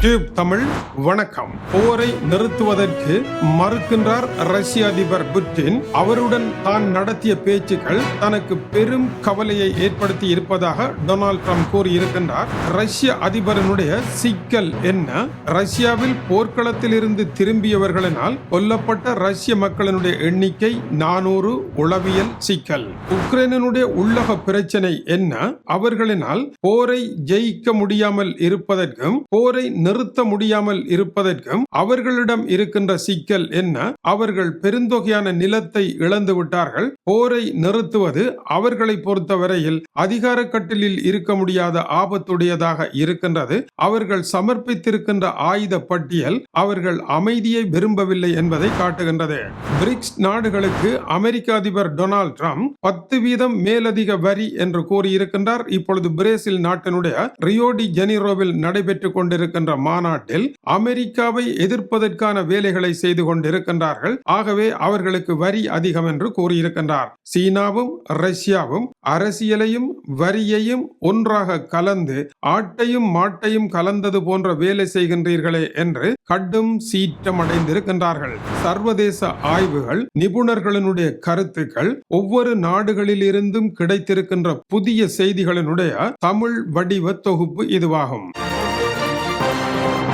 Tube Tamil வணக்கம். போரை நிறுத்துவதற்கு மறுக்கின்றார் ரஷ்ய அதிபர் புட்டின். அவருடன் தான் நடத்திய பேச்சுக்கள் தனக்கு பெரும் கவலையை ஏற்படுத்தி இருப்பதாக டொனால்ட் ட்ரம்ப் கூறியிருக்கின்றார். ரஷ்ய அதிபரனுடைய சிக்கல் என்ன? ரஷ்யாவில் போர்க்களத்தில் இருந்து திரும்பியவர்களினால் கொல்லப்பட்ட ரஷ்ய மக்களினுடைய எண்ணிக்கை நானூறு உளவியல் சிக்கல். உக்ரைனுடைய உள்ளக பிரச்சனை என்ன? அவர்களினால் போரை ஜெயிக்க முடியாமல் இருப்பதற்கும் போரை நிறுத்த முடியாமல் இருப்பதற்கும் அவர்களிடம் இருக்கின்ற சிக்கல் என்ன? அவர்கள் பெருந்தொகையான நிலத்தை இழந்து விட்டார்கள். போரை நிறுத்துவது அவர்களை பொறுத்தவரையில் அதிகார கட்டிலில் இருக்க முடியாத ஆபத்துடையதாக இருக்கின்றது. அவர்கள் சமர்ப்பித்திருக்கின்ற ஆயுத பட்டியல் அவர்கள் அமைதியை விரும்பவில்லை என்பதை காட்டுகின்றது. பிரிக்ஸ் நாடுகளுக்கு அமெரிக்க அதிபர் டொனால்ட் ட்ரம்ப் பத்து வீதம் மேலதிக வரி என்று கூறியிருக்கின்றார். இப்பொழுது பிரேசில் நாட்டினுடைய ரியோடி ஜெனிரோவில் நடைபெற்றுக் கொண்டிருக்கின்ற மாநாட்டில் அமெரிக்காவை எதிர்ப்பதற்கான வேலைகளை செய்து கொண்டிருக்கின்றார்கள். ஆகவே அவர்களுக்கு வரி அதிகம் என்று கூறியிருக்கின்றார். சீனாவும் ரஷ்யாவும் அரசியலையும் வரியையும் ஒன்றாக கலந்து ஆட்டையும் மாட்டையும் கலந்தது போன்ற வேலை செய்கின்றீர்களே என்று கடும் சீற்றம் அடைந்திருக்கின்றார்கள் சர்வதேச ஆய்வுகள் நிபுணர்களினுடைய கருத்துக்கள் ஒவ்வொரு நாடுகளிலிருந்தும் கிடைத்திருக்கின்ற புதிய செய்திகளினுடைய தமிழ் வடிவ தொகுப்பு இதுவாகும்.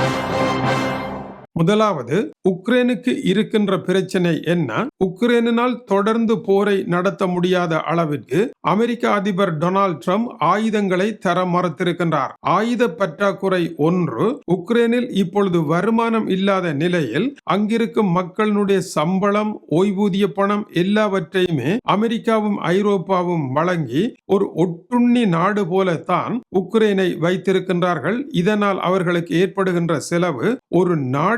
Thank you. முதலாவது உக்ரைனுக்கு இருக்கின்ற பிரச்சனை என்ன? உக்ரைனினால் தொடர்ந்து போரை நடத்த முடியாத அளவிற்கு அமெரிக்க அதிபர் டொனால்ட் ட்ரம்ப் ஆயுதங்களை தர மறுத்திருக்கின்றார். ஆயுத பற்றாக்குறை ஒன்று உக்ரைனில் இப்பொழுது வருமானம் இல்லாத நிலையில் அங்கிருக்கும் மக்களினுடைய சம்பளம் ஓய்வூதிய பணம் எல்லாவற்றையுமே அமெரிக்காவும் ஐரோப்பாவும் வழங்கி ஒரு ஒட்டுண்ணி நாடு போலத்தான் உக்ரைனை வைத்திருக்கின்றார்கள். இதனால் அவர்களுக்கு ஏற்படுகின்ற செலவு ஒரு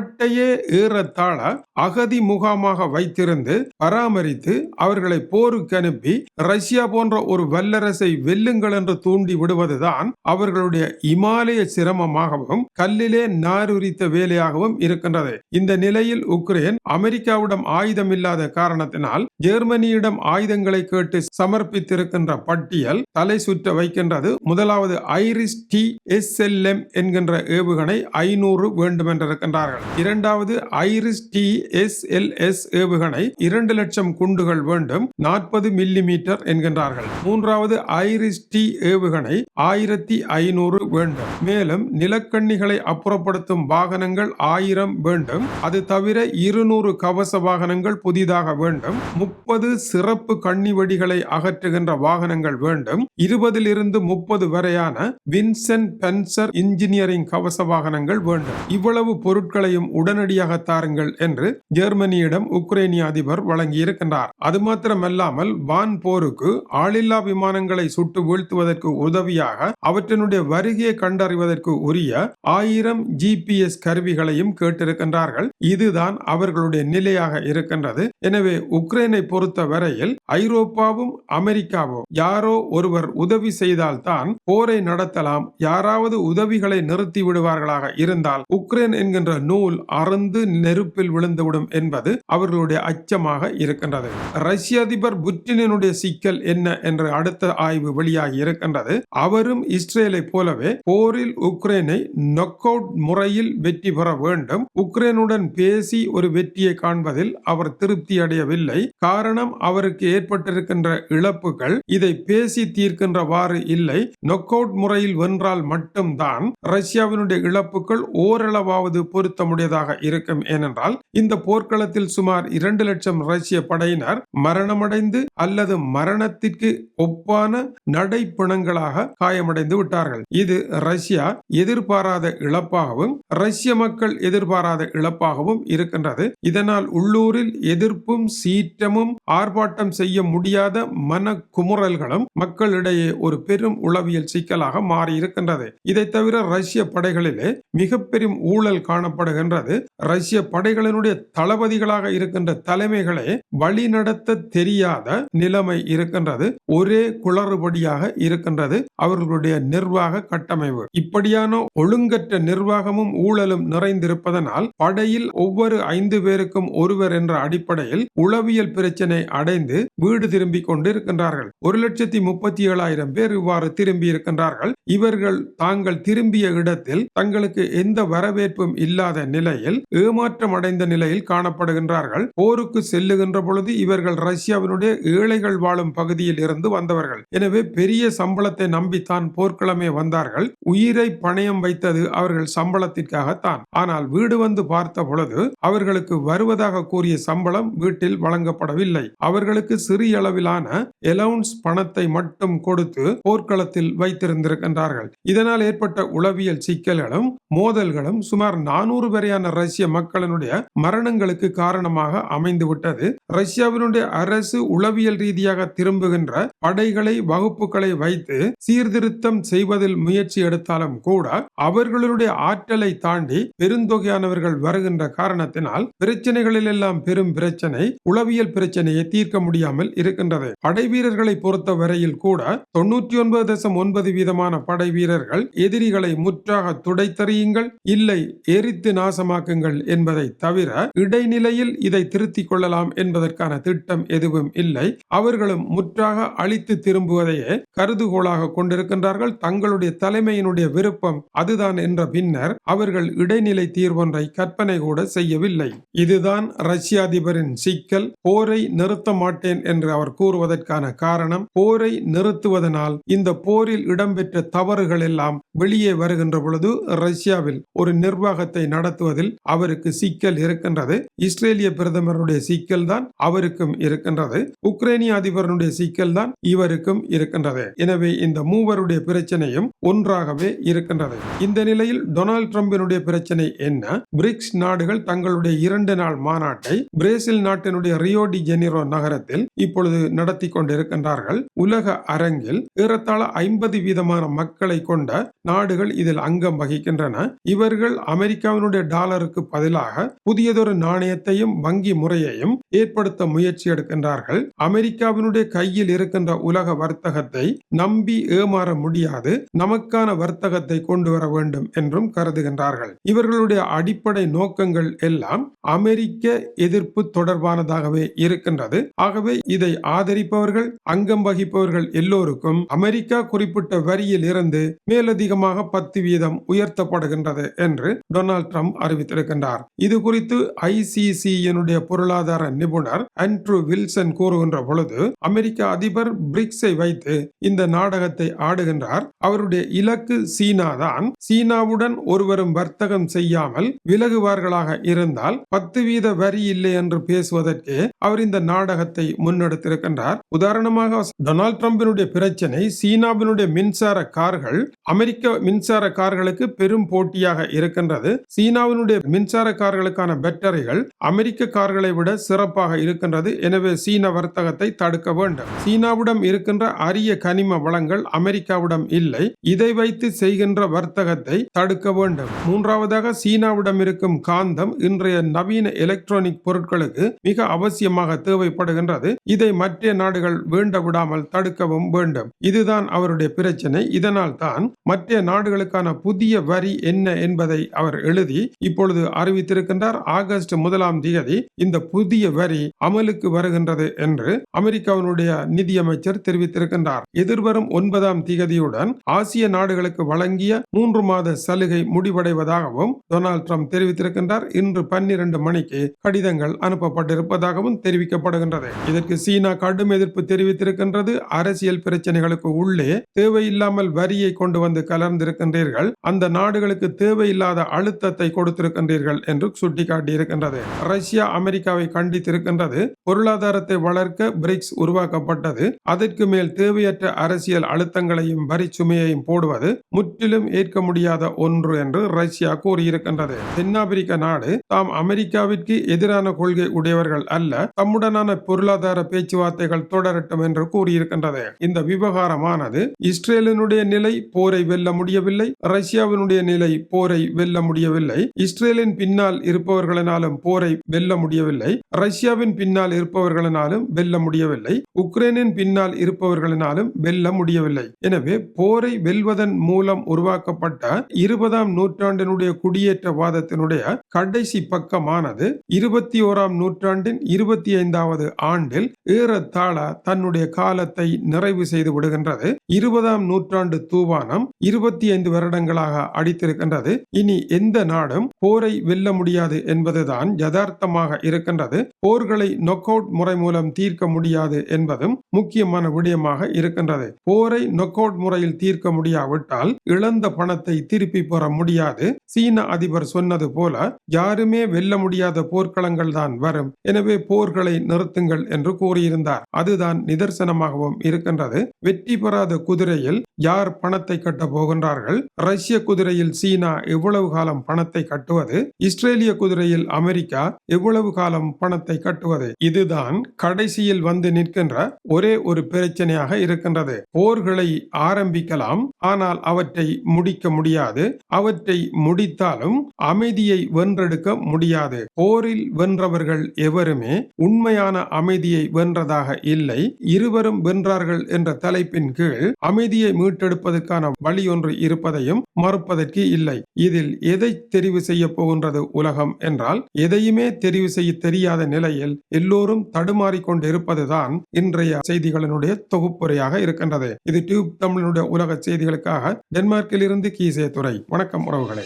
கோட்டையே ஏறத்தாழ அகதி முகாமாக வைத்திருந்து பராமரித்து அவர்களை போருக்கு அனுப்பி ரஷ்யா போன்ற ஒரு வல்லரசை வெல்லுங்கள் என்று தூண்டி விடுவதுதான் அவர்களுடைய இமாலய சிரமமாகவும் கல்லிலே நாருரித்த வேலையாகவும் இருக்கின்றது. இந்த நிலையில் உக்ரைன் அமெரிக்காவிடம் ஆயுதம் இல்லாத காரணத்தினால் ஜெர்மனியிடம் ஆயுதங்களை கேட்டு சமர்ப்பித்திருக்கின்ற பட்டியல் தலை சுற்ற வைக்கின்றது. முதலாவது Iris T S L M என்கின்ற ஏவுகணை ஐநூறு வேண்டும் என்றிருக்கின்றார்கள் இரண்டாவது Iris T S L S ஏவுகணை இரண்டு லட்சம் குண்டுகள் வேண்டும் நாற்பது மில்லி மீட்டர் என்கின்றார்கள். மூன்றாவது ஐரிஸ் டி ஏவுகணை ஆயிரத்தி ஐநூறு வேண்டும். மேலும் நிலக்கண்ணிகளை அப்புறப்படுத்தும் வாகனங்கள் ஆயிரம் வேண்டும். அது தவிர இருநூறு கவச வாகனங்கள் புதிதாக வேண்டும். முப்பது சிறப்பு கண்ணி வெடிகளை அகற்றுகின்ற வாகனங்கள் வேண்டும். இருபதிலிருந்து முப்பது வரையான வின்சென்ட் பென்சர் இன்ஜினியரிங் கவச வாகனங்கள் வேண்டும். இவ்வளவு பொருட்களையும் உடனடியாக தாருங்கள் என்று ஜெர்மனியிடம் உக்ரைனிய அதிபர் வழங்கியிருக்கின்றார். அது மாத்திரமல்லாமல் வான் போருக்கு ஆளில்லா விமானங்களை சுட்டு வீழ்த்துவதற்கு உதவியாக அவற்றினுடைய வருகையை கண்டறிவதற்கு உரிய ஆயிரம் ஜிபிஎஸ் கருவிகளையும் கேட்டிருக்கின்றார்கள். இதுதான் அவர்களுடைய நிலையாக இருக்கின்றது. எனவே உக்ரைனை பொறுத்த வரையில் ஐரோப்பாவும் அமெரிக்காவும் யாரோ ஒருவர் உதவி செய்தால்தான் போரை நடத்தலாம். யாராவது உதவிகளை நிறுத்தி விடுவார்களாக இருந்தால் உக்ரைன் என்கின்ற நூல் அறுந்து நெருப்பில் விழுந்துவிடும் என்பது அவர்களுடைய அச்சமாக இருக்கின்றது. ரஷ்ய அதிபர் புட்டினுடைய சிக்கல் என்ன என்ற அடுத்த ஆய்வு வெளியாகி இருக்கின்றது. அவரும் இஸ்ரேலை போலவே போரில் உக்ரைனை நொக் அவுட் முறையில் வெற்றி பெற வேண்டும். உக்ரைனுடன் பேசி ஒரு வெற்றியை காண்பதில் அவர் திருப்தி அடையவில்லை. காரணம் அவருக்கு ஏற்பட்டிருக்கின்ற இழப்புகள் இதை பேசி தீர்க்கின்றவாறு இல்லை. நொக் அவுட் முறையில் வென்றால் மட்டும்தான் ரஷ்யாவினுடைய இழப்புகள் ஓரளவாவது பொருத்த முடியதாக இருக்கும். ஏனென்றால் இந்த போர்க்களத்தில் சுமார் இரண்டு லட்சம் ரஷ்ய படையினர் மரணமடைந்து அல்லது மரணத்திற்கு ஒப்பான நடைப்பிணங்களாக காயமடைந்து விட்டார்கள். இது ரஷ்யா எதிர்பாராத இழப்பாகவும் ரஷ்ய மக்கள் எதிர்பாராத இழப்பாகவும் இருக்கின்றது. இதனால் உள்ளூரில் எதிர்ப்பும் சீற்றமும் ஆர்ப்பாட்டம் செய்ய முடியாத மன குமுறல்களும் மக்களிடையே ஒரு பெரும் உளவியல் சிக்கலாக மாறியிருக்கின்றது. இதை தவிர ரஷ்ய படைகளிலே மிக பெரும் ஊழல் காணப்படுகின்ற இருக்கின்றது ரஷ்ய படைகளினுடைய தளபதிகளாக இருக்கின்ற தலைமைகளே வழிநடத்த தெரியாத நிலைமை இருக்கின்றது. ஒரே குளறுபடியாக இருக்கின்றது. அவர்களுடைய நிர்வாக கட்டமைப்பு. இப்படியான ஒழுங்கற்ற நிர்வாகமும் ஊழலும் நிறைந்திருப்பதனால் படையில் ஒவ்வொரு ஐந்து பேருக்கும் ஒருவர் என்ற அடிப்படையில் உளவியல் பிரச்சனை அடைந்து வீடு திரும்பிக் கொண்டிருக்கின்றார்கள். ஒரு லட்சத்தி முப்பத்தி ஏழாயிரம் பேர் இவ்வாறு திரும்பி இருக்கின்றார்கள். இவர்கள் தாங்கள் திரும்பிய இடத்தில் தங்களுக்கு எந்த வரவேற்பும் இல்லாத நிலையில் ஏமாற்றம் அடைந்த நிலையில் காணப்படுகின்றார்கள். போருக்கு செல்லுகின்ற பொழுது இவர்கள் ரஷ்யாவினுடைய ஏழைகள் வாழும் பகுதியில் இருந்து வந்தவர்கள். எனவே பெரிய சம்பளத்தை நம்பித்தான் போர்க்களமே வந்தார்கள். உயிரை பணயம் வைத்தது அவர்கள் சம்பளத்திற்காகத்தான் ஆனால் வீடு வந்து பார்த்த பொழுது அவர்களுக்கு வருவதாக கூறிய சம்பளம் வீட்டில் வழங்கப்படவில்லை. அவர்களுக்கு சிறிய அளவிலான எலவுன்ஸ் பணத்தை மட்டும் கொடுத்து போர்க்களத்தில் வைத்திருந்திருக்கின்றார்கள். இதனால் ஏற்பட்ட உளவியல் சிக்கல்களும் மோதல்களும் சுமார் நானூறு வரையான ரஷ்ய மக்களினுடைய மரணங்களுக்கு காரணமாக அமைந்துவிட்டது. ரஷ்யாவினுடைய அரசு உளவியல் ரீதியாக திரும்புகின்ற படைகளை வகுப்புகளை வைத்து சீர்திருத்தம் செய்வதில் முயற்சி எடுத்தாலும் கூட அவர்களுடைய ஆற்றலை தாண்டி பெருந்தொகையானவர்கள் வருகின்ற காரணத்தினால் பிரச்சனைகளில் எல்லாம் பெரும் பிரச்சனை உளவியல் பிரச்சனையை தீர்க்க முடியாமல் இருக்கின்றது. படை வீரர்களை பொறுத்த வரையில் கூட தொன்னூற்றி ஒன்பது தசம் ஒன்பது வீதமான படை வீரர்கள் எதிரிகளை முற்றாக துடைத்தறியுங்கள் இல்லை எரித்து இலவசமாக்குங்கள் என்பதை தவிர இடைநிலையில் இதை திருத்திக் கொள்ளலாம் என்பதற்கான திட்டம் எதுவும் இல்லை. அவர்களும் முற்றாக அழித்து திரும்புவதையே கருதுகோளாக கொண்டிருக்கின்றார்கள். தங்களுடைய தலைமையினுடைய விருப்பம் அதுதான் என்ற பின்னர் அவர்கள் இடைநிலை தீர்வொன்றை கற்பனை கூட செய்யவில்லை. இதுதான் ரஷ்ய அதிபரின் சிக்கல். போரை நிறுத்த மாட்டேன் என்று அவர் கூறுவதற்கான காரணம் போரை நிறுத்துவதனால் இந்த போரில் இடம்பெற்ற தவறுகள் எல்லாம் வெளியே வருகின்ற பொழுது ரஷ்யாவில் ஒரு நிர்வாகத்தை நடத்துவதில் அவருக்கு சிக்கல் இருக்கின்றது. இஸ்ரேலிய பிரதமருடைய சிக்கல் தான் அவருக்கும் இருக்கின்றது. உக்ரைனிய அதிபருடைய சிக்கல் தான் இவருக்கும் இருக்கின்றது. எனவே இந்த மூவருடைய பிரச்சனையும் ஒன்றாகவே இருக்கின்றது. இந்த நிலையில் டொனால்ட் டிரம்பினுடைய பிரச்சனை என்ன? பிரிக்ஸ் நாடுகள் தங்களுடைய இரண்டு நாள் மாநாட்டை பிரேசில் நாட்டினுடைய ரியோ டி ஜெனிரோ நகரத்தில் இப்பொழுது நடத்தி கொண்டிருக்கின்றார்கள். உலக அரங்கில் ஏறத்தாழ ஐம்பது வீதமான மக்களை கொண்ட நாடுகள் இதில் அங்கம் வகிக்கின்றன. இவர்கள் அமெரிக்காவினுடைய டாலருக்கு பதிலாக புதியதொரு நாணயத்தையும் வங்கி முறையையும் ஏற்படுத்த முயற்சி எடுக்கின்றார்கள். அமெரிக்காவினுடைய கையில் இருக்கின்ற உலக வர்த்தகத்தை நம்பி ஏமாற முடியாது. நமக்கான வர்த்தகத்தை கொண்டு வர வேண்டும் என்றும் கருதுகின்றார்கள். இவர்களுடைய அடிப்படை நோக்கங்கள் எல்லாம் அமெரிக்க எதிர்ப்பு தொடர்பானதாகவே இருக்கின்றது. ஆகவே இதை ஆதரிப்பவர்கள் அங்கம் வகிப்பவர்கள் எல்லோருக்கும் அமெரிக்கா குறிப்பிட்ட வரியில் இருந்து மேலதிகமாக பத்து வீதம் உயர்த்தப்படுகின்றது என்று டொனால்ட் ட்ரம்ப் அறிவித்திருக்கின்றார். இது குறித்து ஐசிசியினுடைய பொருளாதார நிபுணர் அண்ட்ரூ வில்சன் கூறுகின்ற பொழுது அமெரிக்க அதிபர் பிரிக்ஸை வைத்து இந்த நாடகத்தை ஆடுகின்றார். அவருடைய இலக்கு சீனா தான் சீனாவுடன் ஒருவரும் வர்த்தகம் செய்யாமல் விலகுவார்களாக இருந்தால் பத்து வீத வரி இல்லை என்று பேசுவதற்கு அவர் இந்த நாடகத்தை முன்னெடுத்திருக்கின்றார். உதாரணமாக டொனால்ட் ட்ரம்பினுடைய பிரச்சனை சீனாவினுடைய மின்சார கார்கள் அமெரிக்க மின்சார கார்களுக்கு பெரும் போட்டியாக இருக்கின்றது. சீனாவின் சீனாவினுடைய மின்சார கார்களுக்கான பேட்டரிகள் அமெரிக்க கார்களை விட சிறப்பாக இருக்கின்றது. எனவே சீன வர்த்தகத்தை தடுக்க வேண்டும். சீனாவிடம் இருக்கின்ற அரிய கனிம வளங்கள் அமெரிக்காவிடம் இல்லை. இதை வைத்து செய்கின்ற வர்த்தகத்தை தடுக்க வேண்டும். மூன்றாவதாக சீனாவிடம் இருக்கும் காந்தம் இன்றைய நவீன எலக்ட்ரானிக் பொருட்களுக்கு மிக அவசியமாக தேவைப்படுகின்றது. இதை மற்ற நாடுகள் வேண்ட விடாமல் தடுக்கவும் வேண்டும். இதுதான் அவருடைய பிரச்சனை. இதனால் தான் மற்ற நாடுகளுக்கான புதிய வரி என்ன என்பதை அவர் எழுதி இப்பொழுது அறிவித்திருக்கின்றார் ஆகஸ்ட் முதலாம் தேதி இந்த புதிய வரி அமலுக்கு வருகின்றது என்று அமெரிக்காவினுடைய நிதியமைச்சர் தெரிவித்திருக்கின்றார். எதிர்வரும் ஒன்பதாம் தேதியுடன் ஆசிய நாடுகளுக்கு வழங்கிய மூன்று மாத சலுகை முடிவடைவதாகவும் டொனால்ட் ட்ரம்ப் தெரிவித்திருக்கின்றார். இன்று பன்னிரண்டு மணிக்கு கடிதங்கள் அனுப்பப்பட்டிருப்பதாகவும் தெரிவிக்கப்படுகின்றது. இதற்கு சீனா கடும் எதிர்ப்பு தெரிவித்திருக்கின்றது. அரசியல் பிரச்சனைகளுக்கு உள்ளே தேவையில்லாமல் வரியை கொண்டு வந்து கலர்ந்திருக்கின்றீர்கள். அந்த நாடுகளுக்கு தேவையில்லாத அழுத்தத்தை கொடுத்திருக்கின்றீர்கள் என்று சுட்டிக்காட்டியிருக்கின்றது. ரஷ்யா அமெரிக்காவை கண்டித்திருக்கின்றது. பொருளாதாரத்தை வளர்க்க பிரிக்ஸ் உருவாக்கப்பட்டது. அதற்கு மேல் தேவையற்ற அரசியல் அழுத்தங்களையும் வரி சுமையையும் போடுவது முற்றிலும் ஏற்க முடியாத ஒன்று என்று ரஷ்யா கூறியிருக்கின்றது. தென்னாப்பிரிக்க நாடு தாம் அமெரிக்காவிற்கு எதிரான கொள்கை உடையவர்கள் அல்ல தம்முடனான பொருளாதார பேச்சுவார்த்தைகள் தொடரட்டும் என்று கூறியிருக்கின்றது. இந்த விவகாரமானது இஸ்ரேலினுடைய நிலை போரை வெல்ல முடியவில்லை ரஷ்யாவினுடைய நிலை போரை வெல்ல முடியவில்லை இஸ்ரேலின் பின்னால் இருப்பவர்களினாலும் போரை வெல்ல முடியவில்லை. ரஷ்யாவின் பின்னால் இருப்பவர்களினாலும் வெல்ல முடியவில்லை. உக்ரைனின் பின்னால் இருப்பவர்களினாலும் வெல்ல முடியவில்லை. எனவே போரை வெல்வதன் மூலம் உருவாக்கப்பட்ட இருபதாம் நூற்றாண்டினுடைய குடியேற்றவாதத்தினுடைய கடைசி பக்கமானது இருபத்தி ஓராம் நூற்றாண்டின் இருபத்தி ஐந்தாவது ஆண்டில் ஏறத்தாழ தன்னுடைய காலத்தை நிறைவு செய்து விடுகின்றது. இருபதாம் நூற்றாண்டு தூவானம் இருபத்தி ஐந்து வருடங்களாக அடித்திருக்கின்றது. இனி எந்த நாடும் போரை வெல்ல முடியாது என்பதுதான் யதார்த்தமாக இருக்கின்றது. போர்களை நொக் அவுட் முறை மூலம் தீர்க்க முடியாது என்பதும் முக்கியமான விடயமாக இருக்கின்றது. போரை நொக் அவுட் முறையில் தீர்க்க முடியாவிட்டால் இழந்த பணத்தை திருப்பி பெற முடியாது. சீன அதிபர் சொன்னது போல யாருமே வெல்ல முடியாத போர்க்களங்கள் தான் வரும். எனவே போர்களை நிறுத்துங்கள் என்று கூறியிருந்தார். அதுதான் நிதர்சனமாகவும் இருக்கின்றது. வெற்றி பெறாத குதிரையில் யார் பணத்தை கட்ட போகின்றார்கள்? ரஷ்ய குதிரையில் சீனா எவ்வளவு காலம் பணத்தை கட்டுவது இஸ்ரேலிய குதிரையில் அமெரிக்கா எவ்வளவு காலம் பணத்தை கட்டுவது? இதுதான் கடைசியில் வந்து நிற்கின்ற ஒரே ஒரு பிரச்சனையாக இருக்கின்றது. போர்களை ஆரம்பிக்கலாம் ஆனால் அவற்றை முடிக்க முடியாது. அவற்றை முடித்தாலும் அமைதியை வென்றெடுக்க முடியாது. போரில் வென்றவர்கள் எவருமே உண்மையான அமைதியை வென்றதாக இல்லை. இருவரும் வென்றார்கள் என்ற தலைப்பின் கீழ் அமைதியை மீட்டெடுப்பதற்கான வழி ஒன்று இருப்பதையும் மறுப்பதற்கு இல்லை. இதில் எதை தெரிவு செய்ய போகின்றது உலகம் என்றால் எதையுமே தெரிவு செய்ய தெரியாத நிலையில் எல்லோரும் தடுமாறிக்கொண்டு கொண்டிருப்பதுதான் இன்றைய செய்திகளினுடைய தொகுப்புரையாக இருக்கின்றது. இது டியூப் தமிழனுடைய உலக செய்திகளுக்காக டென்மார்க்கில் இருந்து கீசே துறை வணக்கம் உறவுகளே.